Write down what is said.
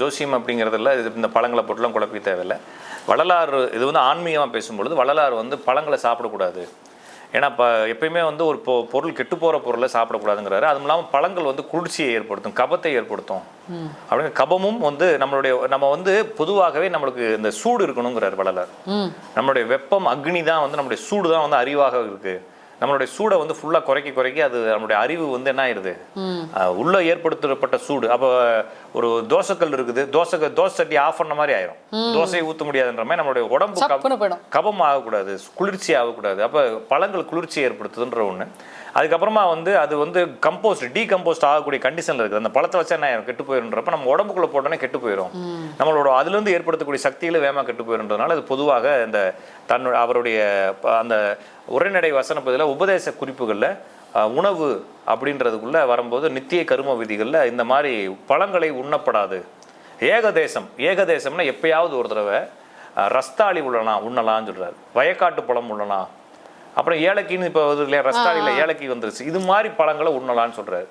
ஜோசியம் அப்படிங்கிறதுல இது இந்த பழங்களை போட்டுலாம் குழப்பி தேவையில்லை. வள்ளலார் இது வந்து ஆன்மீகமாக பேசும்பொழுது வள்ளலார் வந்து பழங்களை சாப்பிடக்கூடாது. ஏன்னா இப்போ எப்பயுமே வந்து ஒரு பொ பொருள் கெட்டு போகிற பொருளை சாப்பிடக்கூடாதுங்கிறாரு. அதுவும் இல்லாமல் பழங்கள் வந்து குளிர்ச்சியை ஏற்படுத்தும் கபத்தை ஏற்படுத்தும். அப்படிங்க கபமும் வந்து நம்மளுடைய நம்ம வந்து பொதுவாகவே நம்மளுக்கு இந்த சூடு இருக்கணுங்கிறார் வள்ளலார். நம்மளுடைய வெப்பம் அக்னி தான் வந்து நம்மளுடைய சூடு தான் வந்து அறிவாக இருக்கு. நம்மளுடைய சூடை வந்து ஃபுல்லாக குறைக்க குறைக்க அது நம்மளுடைய அறிவு வந்து என்ன ஆயிடுது உள்ள ஏற்படுத்தப்பட்ட சூடு. அப்போ ஒரு தோசைக்கல் இருக்குது தோசை தோசை சட்டி ஆஃப் பண்ண மாதிரி ஆயிரும். தோசையை ஊற்ற முடியாதுன்ற மாதிரி நம்மளுடைய உடம்பு கபம் ஆகக்கூடாது குளிர்ச்சி ஆகக்கூடாது. அப்போ பழங்கள் குளிர்ச்சி ஏற்படுத்துதுன்ற ஒன்று அதுக்கப்புறமா வந்து அது வந்து கம்போஸ்ட் டீகம்போஸ்ட் ஆகக்கூடிய கண்டிஷனில் இருக்குது. அந்த பழத்தை வச்சா என்ன ஆயிரும்? கெட்டு போயிருன்றப்ப நம்ம உடம்புக்குள்ள போட்டோன்னே கெட்டு போயிடும் நம்மளோட அதுலேருந்து ஏற்படுத்தக்கூடிய சக்திகளை வேகமாக கெட்டு போயிருன்றதுனால அது பொதுவாக இந்த தன்னோட அவருடைய அந்த உரைநடை வசன பதில உபதேச குறிப்புகளில் உணவு அப்படின்றதுக்குள்ள வரும்போது நித்திய கரும விதிகளில் இந்த மாதிரி பழங்களை உண்ணப்படாது. ஏகதேசம். ஏகதேசம்னா எப்பயாவது ஒரு தடவை ரஸ்தாளி உள்ளலாம் உண்ணலாம்னு சொல்றாரு. வயக்காட்டு பழம் உண்ணலாம். அப்புறம் ஏலக்கின்னு இப்போ வருது இல்லையா ரஸ்தாளியில் ஏலக்கி வந்துருச்சு. இது மாதிரி பழங்களை உண்ணலாம்னு சொல்றாரு.